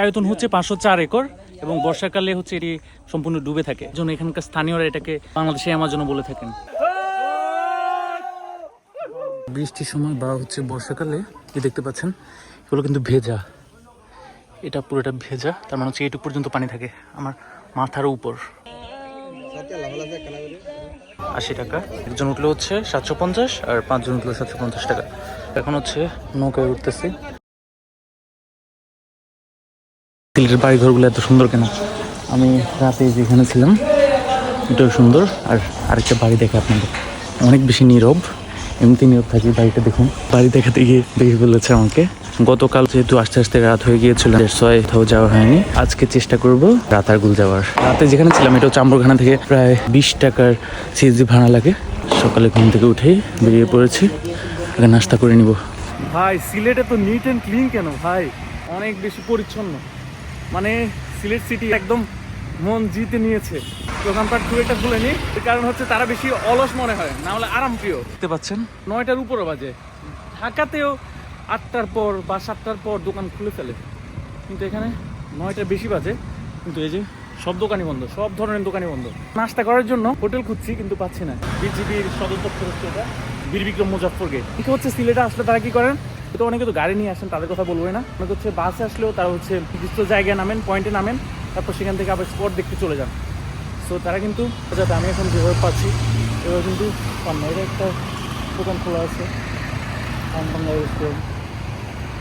আয়তন হচ্ছে পাঁচশো চার একর এবং বর্ষাকালে হচ্ছে এটি সম্পূর্ণ ডুবে থাকে। জন্য এখানকার স্থানীয়রা এটাকে বাংলাদেশে অ্যামাজনও বলে থাকেন। বৃষ্টির সময় বা হচ্ছে বর্ষাকালে যে দেখতে পাচ্ছেন, এগুলো কিন্তু ভেজা। এটা পুরোটা ভেজা, তার মানে হচ্ছে এইটুকু পর্যন্ত পানি থাকে আমার মাথার উপর। আশি টাকা। একজন উঠলে হচ্ছে সাতশো পঞ্চাশ আর পাঁচজন উঠলে সাতশো পঞ্চাশ টাকা। এখন হচ্ছে নৌকায় উঠতেছি। সিলেটের বাড়ি ঘরগুলো এত সুন্দর কেন? আমি রাতে যেখানে ছিলাম, এটাও সুন্দর। আর আরেকটা বাড়ি দেখে আপনাদের। অনেক বেশি নীরব এমনিতে নীরব থাকি, বাড়িটা দেখুন। বাড়ি দেখাতে গিয়ে দেখে ফেলেছে আমাকে। গতকাল যেহেতু আস্তে আস্তে রাত হয়ে গিয়েছিল ছয় কোথাও যাওয়া হয়নি। আজকে চেষ্টা করব রাতারগুল যাওয়ার। রাতে যেখানে ছিলাম, এটাও চাম্বরখানা থেকে প্রায় বিশ টাকার সিএসজি ভাড়া লাগে। সকালে ঘুম থেকে উঠেই বেরিয়ে পড়েছি। আগে নাস্তা করে নিব। ভাই, সিলেটে তো নিট অ্যান্ড ক্লিন কেন ভাই? অনেক বেশি পরিচ্ছন্ন। মানে সিলেট সিটি একদম মন জিতে নিয়েছে। দোকানপাট খুব একটা খুলেনি। কারণ হচ্ছে তারা বেশি অলস মনে হয় না হলে আরাম প্রিয়। দেখতে পাচ্ছেন? নয়টার উপরে বাজে। ঢাকাতেও আটটার পর বা সাতটার পর দোকান খুলে ফেলে। কিন্তু এখানে নয়টা বেশি বাজে। কিন্তু এই যে সব দোকানই বন্ধ সব ধরনের দোকানই বন্ধ। নাস্তা করার জন্য হোটেল খুঁজছি কিন্তু পাচ্ছি না। বিজিবির সদর দপ্তর হচ্ছে এটা বীর বিক্রম মুজাফর গেট ঠিক হচ্ছে সিলেটে আসলে তারা কি করেন? তো অনেকে তো গাড়ি নিয়ে আসেন, তাদের কথা বলবোই না। অনেকে হচ্ছে বাসে আসলেও তারা হচ্ছে নির্দিষ্ট জায়গায় নামেন পয়েন্টে নামেন, তারপর সেখান থেকে আবার স্পট দেখতে চলে যান। সো তারা কিন্তু, যাতে আমি এখন যেভাবে পাচ্ছি এভাবে কিন্তু পান না এটা একটা দোকান খোলা আছে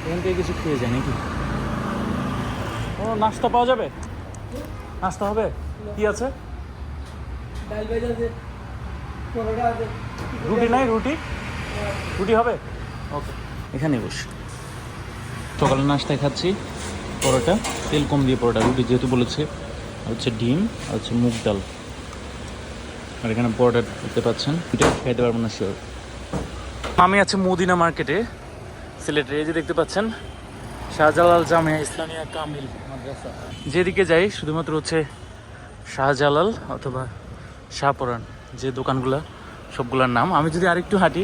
এখান থেকে কিছু খেয়ে যায় নাকি? ও নাস্তা পাওয়া যাবে? নাস্তা হবে? কি আছে? রুটি নাই, রুটি? রুটি হবে? ওকে এখানে বস। সকালে নাস্তায় খাচ্ছি পরোটা, তেল কম দিয়ে পরোটা, রুটি যেহেতু বলেছে হচ্ছে ডিম, আর হচ্ছে মুগ ডাল। আর এখানে পরোটা দেখতে পাচ্ছেন এটা খাইতে পারব না শিওর আমি আছি মদিনা মার্কেটে, সিলেটের, এই যে দেখতে পাচ্ছেন, শাহজালাল জামিয়া ইসলামিয়া কামিল মাদ্রাসা। যেদিকে যাই, শুধুমাত্র হচ্ছে শাহজালাল অথবা শাহপরান, যে দোকানগুলা, সবগুলোর নাম। আমি যদি আরেকটু হাঁটি,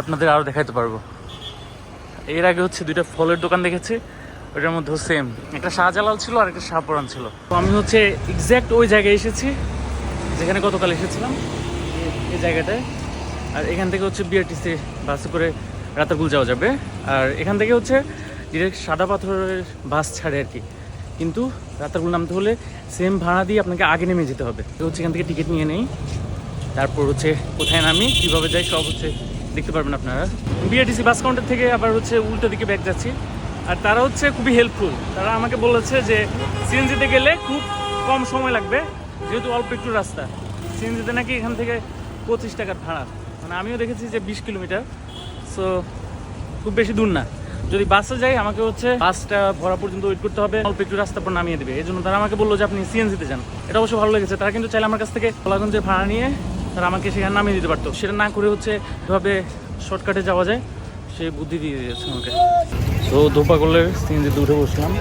আপনাদের আরও দেখাতে পারব। এর আগে হচ্ছে দুইটা ফলের দোকান দেখেছি, ওইটার মধ্যে সেম একটা শাহজালাল ছিল আর একটা শাহপরান ছিল। তো আমি হচ্ছে এক্স্যাক্ট ওই জায়গায় এসেছি, যেখানে গতকাল এসেছিলাম, এই- জায়গাটায়। আর এখান থেকে হচ্ছে বিআরটিসি বাসে করে রাতারগুল যাওয়া যাবে। আর এখান থেকে হচ্ছে ডিরেক্ট সাদা পাথরের বাস ছাড়ে আর কি। কিন্তু রাতারগুল নামতে হলে সেম ভাড়া দিয়ে আপনাকে আগে নেমে যেতে হবে। হচ্ছে এখান থেকে টিকিট নিয়ে নেই। তারপর হচ্ছে কোথায় নামি, কীভাবে যাই, সব হচ্ছে দেখতে পারবেন আপনারা। বিআরটিসি বাস কাউন্টার থেকে আবার হচ্ছে উল্টো দিকে ব্যাগ যাচ্ছি। আর তারা হচ্ছে খুবই হেল্পফুল তারা আমাকে বলেছে যে সিএনজিতে গেলে খুব কম সময় লাগবে, যেহেতু অল্প একটু রাস্তা। সিএনজিতে নাকি এখান থেকে পঁচিশ টাকার ভাড়া। মানে আমিও দেখেছি যে বিশ কিলোমিটার। সো খুব বেশি দূর না। যদি বাসে যাই, আমাকে হচ্ছে বাসটা ভরা পর্যন্ত ওয়েট করতে হবে। অল্প একটু রাস্তা পর নামিয়ে দেবে। এই জন্য তারা আমাকে বলল যে আপনি সিএনজিতে যান। এটা অবশ্য ভালো লেগেছে। তারা কিন্তু চাইলে আমার কাছ থেকে কলাগঞ্জের ভাড়া নিয়ে তারা আমাকে সেখানে নামিয়ে দিতে পারতো। সেটা না করে হচ্ছে এভাবে শর্টকাটে যাওয়া যায় সে বুদ্ধি দিয়ে দিয়েছে আমাকে। তো ধোপাগলের সিএনজিতে উঠে বসলাম।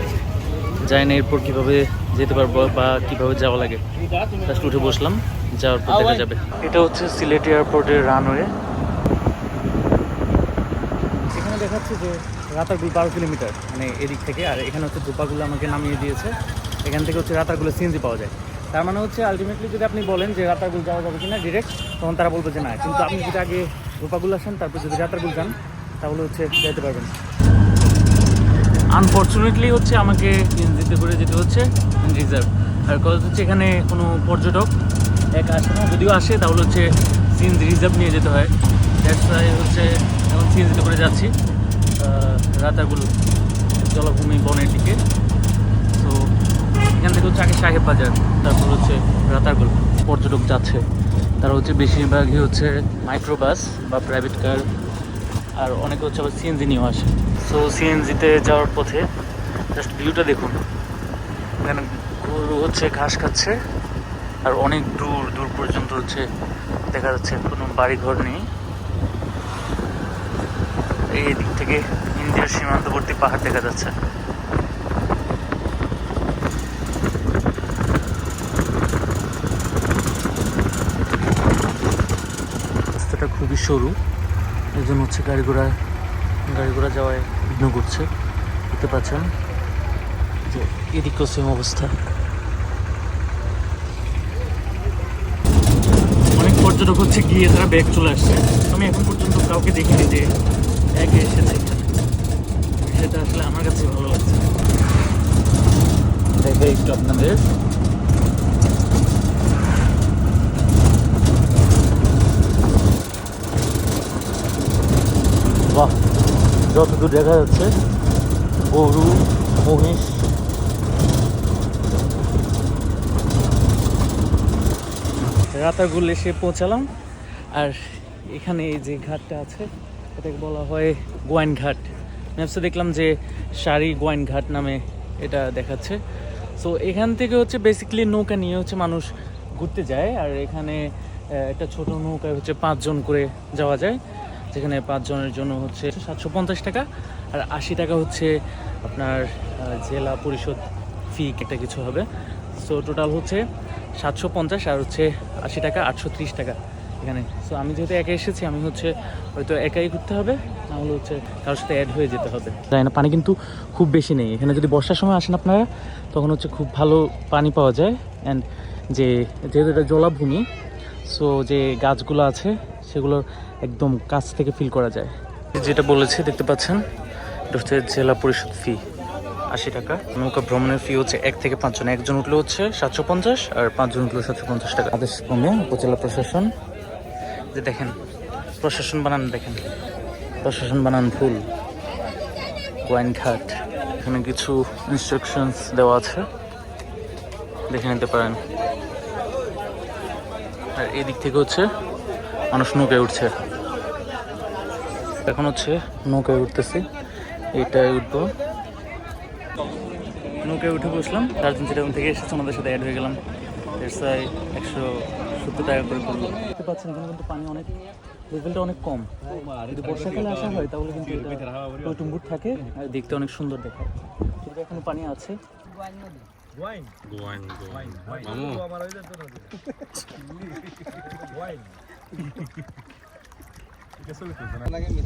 যাই না এরপর কীভাবে যেতে পারব বা কীভাবে যাওয়া লাগে। জাস্ট উঠে বসলাম যাওয়ার পর দেখা যাবে। এটা হচ্ছে সিলেট এয়ারপোর্টের রানওয়ে। এখানে দেখাচ্ছে যে রাতারগুল বারো কিলোমিটার মানে এদিক থেকে। আর এখানে হচ্ছে ধোপাগুলো আমাকে নামিয়ে দিয়েছে। এখান থেকে হচ্ছে রাতারগুলো সিএনজি পাওয়া যায়। তার মানে হচ্ছে আলটিমেটলি যদি আপনি বলেন যে রাতারগুল যাওয়া যাবে কিনা ডিরেক্ট তখন তারা বলবে যে না। কিন্তু আপনি যদি আগে ধোপাগুলো আসেন, তারপর যদি রাতারগুল যান, তাহলে হচ্ছে যেতে পারবেন। আনফর্চুনেটলি হচ্ছে আমাকে সিএনজিতে করে যেতে হচ্ছে রিজার্ভ আর কথা হচ্ছে এখানে কোনো পর্যটক এক আসে না। যদিও আসে, তাহলে হচ্ছে সিএনজি রিজার্ভ নিয়ে যেতে হয়। ওয়াই হচ্ছে এখন সিএনজিতে করে যাচ্ছি। রাতারগুল জলাভূমি বনের দিকে। তো এখান থেকে হচ্ছে আগে সাহেব বাজার, তারপর হচ্ছে রাতারগুল পর্যটক যাচ্ছে। তারা হচ্ছে বেশিরভাগই হচ্ছে মাইক্রোবাস বা প্রাইভেট কার আর অনেকে হচ্ছে আবার সিএনজি নিয়েও আসে। সো সিএনজিতে যাওয়ার পথে জাস্ট ভিউটা দেখুন। এখানে গরু হচ্ছে ঘাস খাচ্ছে, আর অনেক দূর দূর পর্যন্ত হচ্ছে দেখা যাচ্ছে কোনো বাড়ি ঘর নেই। এই দিক থেকে ইন্ডিয়ার সীমান্তবর্তী পাহাড় দেখা যাচ্ছে। খুবই সরু। এই জন্য হচ্ছে গাড়ি ঘোড়া গাড়ি ঘোড়া যাওয়ায় বিঘ্ন করছে। দেখতে পাচ্ছেন যে এদিকেও সেম অবস্থা। অনেক পর্যটক হচ্ছে গিয়ে তারা ব্যাগ চলে আসছে। আমি এখন পর্যন্ত কাউকে দেখিনি যে একে এখানে। সেটা আসলে আমার কাছে ভালো লাগছে দেখে একটু আপনাদের বাহ, যতদূর দেখা যাচ্ছে, গরু, মহিষ। রাতাগুল এসে পৌঁছালাম। আর এখানে এই যে ঘাটটা আছে, এটাকে বলা হয় গোয়াইন ঘাট। ম্যাপসে দেখলাম যে সারি গোয়াইন ঘাট নামে এটা দেখাচ্ছে। সো এখান থেকে হচ্ছে বেসিক্যালি নৌকা নিয়ে হচ্ছে মানুষ ঘুরতে যায়। আর এখানে একটা ছোট নৌকায় হচ্ছে পাঁচজন করে যাওয়া যায়। যেখানে পাঁচজনের জন্য হচ্ছে সাতশো পঞ্চাশ টাকা আর আশি টাকা হচ্ছে আপনার জেলা পরিষদ ফি একটা কিছু হবে। সো টোটাল হচ্ছে সাতশো পঞ্চাশ আর হচ্ছে আশি টাকা, আটশো ত্রিশ টাকা এখানে। সো আমি যেহেতু একা এসেছি, আমি হচ্ছে হয়তো একাই ঘুরতে হবে নাহলে হচ্ছে কারোর সাথে অ্যাড হয়ে যেতে হবে। তাই না, পানি কিন্তু খুব বেশি নেই। এখানে যদি বর্ষার সময় আসেন আপনারা, তখন হচ্ছে খুব ভালো পানি পাওয়া যায়। অ্যান্ড যে, যেহেতু এটা জলাভূমি সো যে গাছগুলো আছে সেগুলোর একদম কাছ থেকে ফিল করা যায়। যেটা বলেছি দেখতে পাচ্ছেন এটা হচ্ছে জেলা পরিষদ ফি আশি টাকা। নৌকা ভ্রমণের ফি হচ্ছে এক থেকে পাঁচজন। একজন উঠলে হচ্ছে সাতশো পঞ্চাশ আর পাঁচজন উঠলে সাতশো পঞ্চাশ টাকা। আদেশ ক্রমে উপজেলা প্রশাসন। যে দেখেন প্রশাসন বানান দেখেন। প্রশাসন বানান ভুল। গোয়াইন ঘাট এখানে কিছু ইনস্ট্রাকশনস দেওয়া আছে। দেখে নিতে পারেন। আর এদিক থেকে হচ্ছে মানুষ নৌকায় উঠছে। এখন হচ্ছে নৌকায় উঠতেছি এটাই উঠবো। নৌকায় উঠে বসলাম চারজন চিটাগন থেকে এসেছে আমাদের সাথে অ্যাড হয়ে গেলাম। এরসাই একশো সত্তর টাকা করে পড়ল দেখতে পাচ্ছেন এখানে কিন্তু পানি অনেক লেভেলটা অনেক কম। যদি বর্ষাকালে আসা হয় তাহলে কিন্তু থাকে আর দেখতে অনেক সুন্দর দেখায়। কিন্তু এখনও পানি আছে।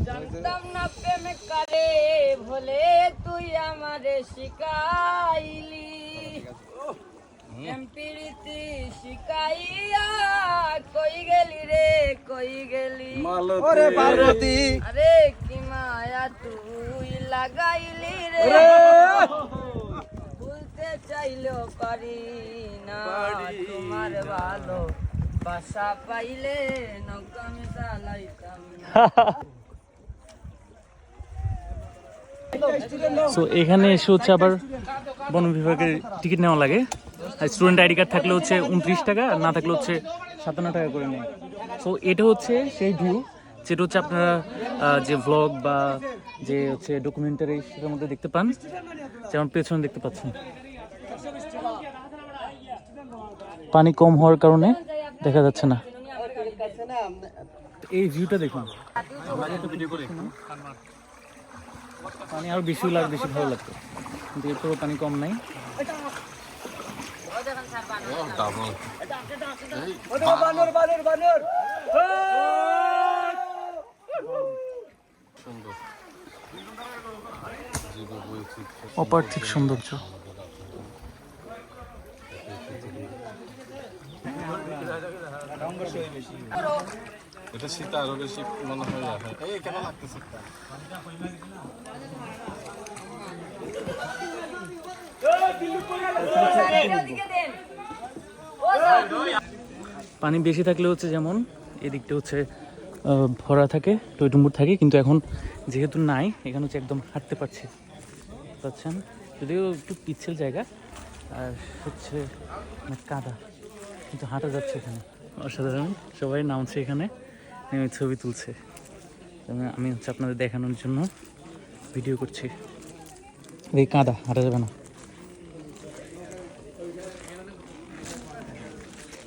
জানতাম না প্রেম কালে ভোলে তুই আমারে শিখাইলি প্রেম প্রীতি শিখাইয়া কই গেলি রে কই গেলি ওরে পার্বতী। আরে কি মায়া তুই লাগাইলি রে ভুলতে চাইলেও পারি না তোমার ভালো সো এখানে এসে হচ্ছে আবার বন বিভাগের টিকিট নেওয়া লাগে। স্টুডেন্ট আইডি কার্ড থাকলে হচ্ছে উনত্রিশ টাকা, আর না থাকলে হচ্ছে সাতান্ন টাকা করে নেয়। সো এটা হচ্ছে সেই ভিউ যেটা হচ্ছে আপনারা যে ভ্লগ বা যে হচ্ছে ডকুমেন্টারি সেটার মধ্যে দেখতে পান। যেমন পেছনে দেখতে পাচ্ছেন। পানি কম হওয়ার কারণে দেখা যাচ্ছে না। এই ভিউটা দেখুন। পানি আরও বেশি আরও বেশি ভালো লাগতো কিন্তু এরপরও পানি কম নাই। ওটা বানর বানর বানর অপার্থিব সৌন্দর্য। এটা মনে হয় এই কেন পানি বেশি থাকলে হচ্ছে যেমন, এদিকটা হচ্ছে ভরা থাকে, টইটুম্বুর থাকে, কিন্তু এখন যেহেতু নাই, এখানে হচ্ছে একদম হাঁটতে পারছি। পাচ্ছেন? যদিও একটু পিচ্ছিল জায়গা, আর হচ্ছে কাদা, কিন্তু হাঁটা যাচ্ছে এখানে। অসাধারণ। সবাই নামছে এখানে ছবি তুলছে। আমি হচ্ছে আপনাদের দেখানোর জন্য ভিডিও করছি। এই কাঁদা হাঁটা যাবে না।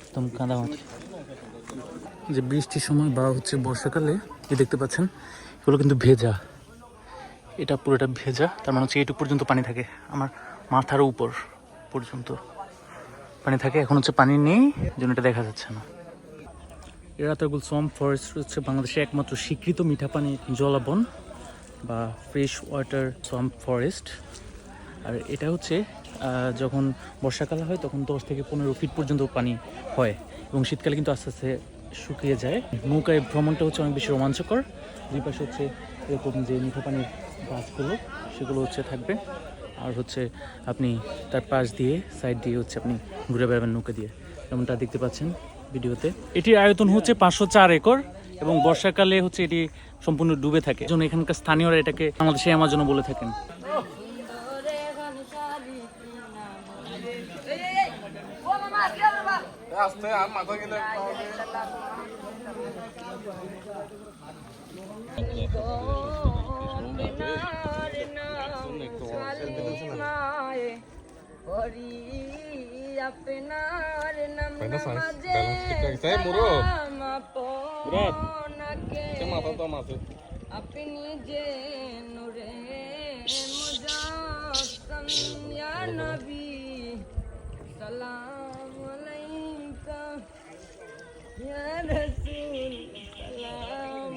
একদম কাঁদা মাটি। যে বৃষ্টির সময় বা হচ্ছে বর্ষাকালে যে দেখতে পাচ্ছেন, এগুলো কিন্তু ভেজা। এটা পুরোটা ভেজা, তার মানে হচ্ছে এইটুকু পর্যন্ত পানি থাকে, আমার মাথার উপর পর্যন্ত। পানি থাকে। এখন হচ্ছে পানি নেই জন্য এটা দেখা যাচ্ছে না। এরাতাগুল সোয়াম ফরেস্ট হচ্ছে বাংলাদেশের একমাত্র স্বীকৃত মিঠা পানি জলাবন বা ফ্রেশ ওয়াটার সোয়াম ফরেস্ট আর এটা হচ্ছে যখন বর্ষাকাল হয়, তখন দশ থেকে পনেরো ফিট পর্যন্ত পানি হয় এবং শীতকালে কিন্তু আস্তে আস্তে শুকিয়ে যায়। নৌকায় ভ্রমণটা হচ্ছে অনেক বেশি রোমাঞ্চকর। দুই পাশে হচ্ছে এরকম যে মিঠা পানির গাছগুলো, সেগুলো হচ্ছে থাকবে। আর হচ্ছে আপনি তার পাশ দিয়ে সাইড দিয়ে হচ্ছে আপনি ঘুরে বেড়াবেন নৌকা দিয়ে যেমনটা দেখতে পাচ্ছেন ভিডিওতে এটির আয়তন হচ্ছে পাঁচশো চার একর এবং বর্ষাকালে হচ্ছে এটি সম্পূর্ণ ডুবে থাকে এজন্য এখানকার স্থানীয়রা এটাকে বাংলাদেশে আমাজন বলে থাকেন আপনার নাম. নামাজে আপনি যে নূরে মুজাসসাম ইয়া নবী সালাম আলাইকা ইয়া রাসূল সালাম